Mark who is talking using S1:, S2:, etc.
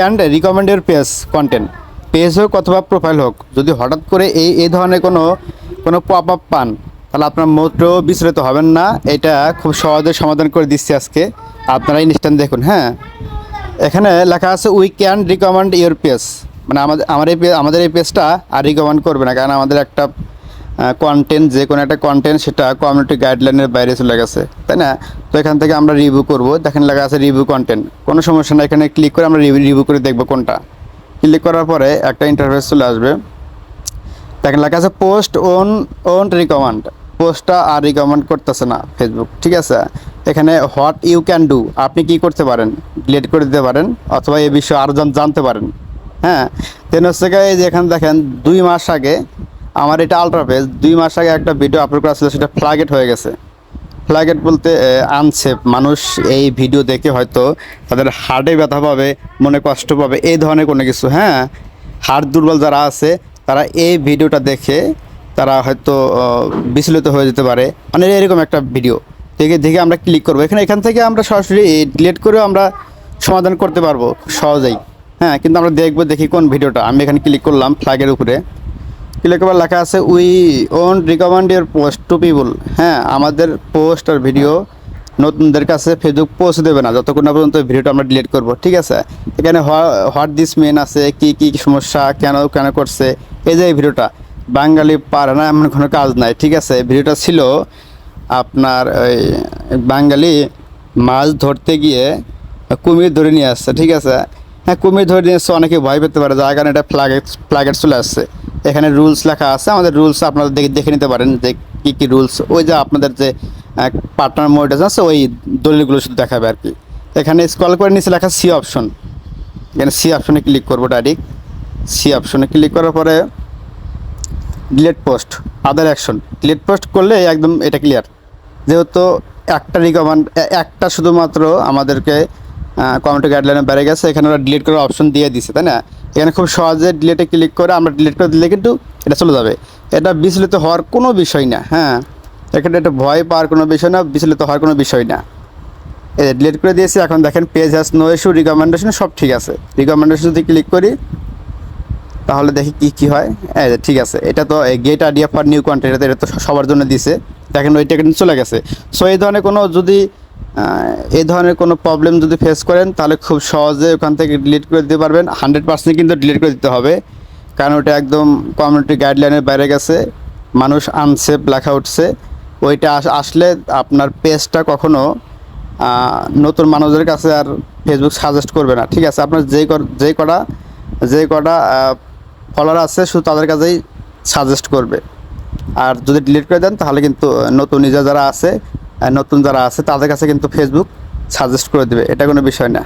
S1: And রিকমেন্ডের page content page হোক অথবা প্রোফাইল হোক, যদি হঠাৎ করে এই এই ধরনের কোনো কোনো পপ আপ পান, তাহলে আপনার মোটেও বিচলিত হবেন না। এটা খুব সহজে সমাধান করে দিচ্ছি আজকে। আপনারা ইনস্ট্যান্ট দেখুন হ্যাঁ? এখানে লেখা আছে we can recommend your page মানে আমাদের আমার এই আমাদের এই পেজটা আর রিকমেন্ড করবে না, কারণ আমাদের একটা কন্টেন্ট যে কোনো একটা কন্টেন্ট সেটা কমিউনিটি গাইডলাইনের বাইরে চলে গেছে, তাই না? তো এখান থেকে আমরা রিভিউ করব। দেখেন লেখা আছে রিভিউ কন্টেন্ট কোনো সমস্যা না এখানে ক্লিক করে আমরা রিভিউ করে দেখব কোনটা। ক্লিক করার পরে একটা ইন্টারফেস চলে আসবে। দেখেন লেখা আছে পোস্ট ওন ওন রিকমেন্ড পোস্টটা আর রিকমেন্ড করতেছে না ফেসবুক ঠিক আছে? এখানে হোয়াট ইউ ক্যান ডু আপনি কি করতে পারেন? ডিলিট করে দিতে পারেন, অথবা এই বিষয়ে আরও জানতে পারেন। হ্যাঁ? দেন হচ্ছে এই যে এখানে দেখেন, দুই মাস আগে আমার এটা আলট্রা পেজ দুই মাস আগে একটা ভিডিও আপলোড করা ছিল, সেটা ফ্ল্যাগেট হয়ে গেছে। ফ্ল্যাগেট বলতে আনসেফ মানুষ এই ভিডিও দেখে হয়তো তাদের হার্টে ব্যথা পাবে, মনে কষ্ট পাবে, এই ধরনের কোনো কিছু। হ্যাঁ হার্ট দুর্বল যারা আছে, তারা এই ভিডিওটা দেখে তারা হয়তো বিচলিত হয়ে যেতে পারে। মানে এরকম একটা ভিডিও দেখে দেখে আমরা ক্লিক করব। এখানে, এখান থেকে আমরা সরাসরি ডিলিট করেও আমরা সমাধান করতে পারব, সহজেই। হ্যাঁ কিন্তু আমরা দেখব, দেখি কোন ভিডিওটা আমি এখানে ক্লিক করলাম ফ্ল্যাগের উপরে। করার লেখা আছে we won't recommend your post to people হ্যাঁ আমাদের পোস্ট আর ভিডিও নতুনদের কাছে ফেসবুক পৌঁছে দেবে না। যতক্ষণ না পর্যন্ত ভিডিওটা আমরা ডিলিট করব, ঠিক আছে? এখানে হোয়াট দিস মেন আছে, কি কি সমস্যা, কেন কেন করছে? এই যে ভিডিওটা বাঙালি পারে না, এমন কোনো কাজ নাই, ঠিক আছে? ভিডিওটা ছিল আপনার ওই বাঙালি মাছ ধরতে গিয়ে কুমির ধরে নিয়ে আসছে, ঠিক আছে? হ্যাঁ কুমির ধরে নিয়ে এসছে অনেকে ভয় পেতে পারে, যার কারণে এটা ফ্ল্যাগেট ফ্ল্যাগেট চলে আসছে। এখানে রুলস লেখা আছে। আমাদের রুলস আপনারা দেখে দেখে নিতে পারেন যে কী কী রুলস। ওই যে আপনাদের যে পার্টনার মোডেস আছে ওই দলিলগুলো শুধু দেখাবে আর কি। এখানে স্কল করে নিচে লেখা সি অপশন এখানে সি অপশনে ক্লিক করব ডাইরেক্ট সি অপশনে ক্লিক করার পরে delete post other action delete post করলে একদম এটা ক্লিয়ার যেহেতু একটা রিকমেন্ড একটা শুধুমাত্র আমাদেরকে কমিউনিটি গাইডলাইনে বেড়ে গেছে, এখানে ওরা ডিলিট করার অপশন দিয়ে দিছে, তাই না? এখানে খুব সহজে ডিলেটে ক্লিক করে আমরা ডিলেট করে দিলে কিন্তু এটা চলে যাবে। এটা বিচলিত হওয়ার কোনো বিষয় না হ্যাঁ? এখানে এটা ভয় পাওয়ার কোনো বিষয় না, বিচলিত হওয়ার কোনো বিষয় না। এই ডিলেট করে দিয়েছি, এখন দেখেন page has no issue recommendation সব ঠিক আছে। রিকমেন্ডেশন যদি ক্লিক করি, তাহলে দেখি কি কি হয়। এই যে ঠিক আছে, এটা তো get idea for new content এটা তো সবার জন্য দিছে। দেখেন ওইটা কিন্তু চলে গেছে। সো এই ধরনের কোনো যদি এই ধরনের কোনো প্রবলেম যদি ফেস করেন, তাহলে খুব সহজে ওখান থেকে ডিলিট করে দিতে পারবেন। হান্ড্রেড পার্সেন্ট কিন্তু ডিলিট করে দিতে হবে, কারণ ওটা একদম কমিউনিটি গাইডলাইনের বাইরে গেছে, মানুষ আনসেফ লেখা উঠছে। ওইটা আস- আসলে আপনার পেজটা কখনো নতুন মানুষদের কাছে আর ফেসবুক সাজেস্ট করবে না। ঠিক আছে, আপনার যেই কর- যেই কটা যেই কটা ফলোয়ার আছে, শুধু তাদের কাছেই সাজেস্ট করবে। আর যদি ডিলিট করে দেন, তাহলে কিন্তু নতুন ইউজার যারা আছে নতুন যারা আছে তাদের কাছে কিন্তু ফেসবুক সাজেস্ট করে দেবে। এটা কোনো বিষয় না।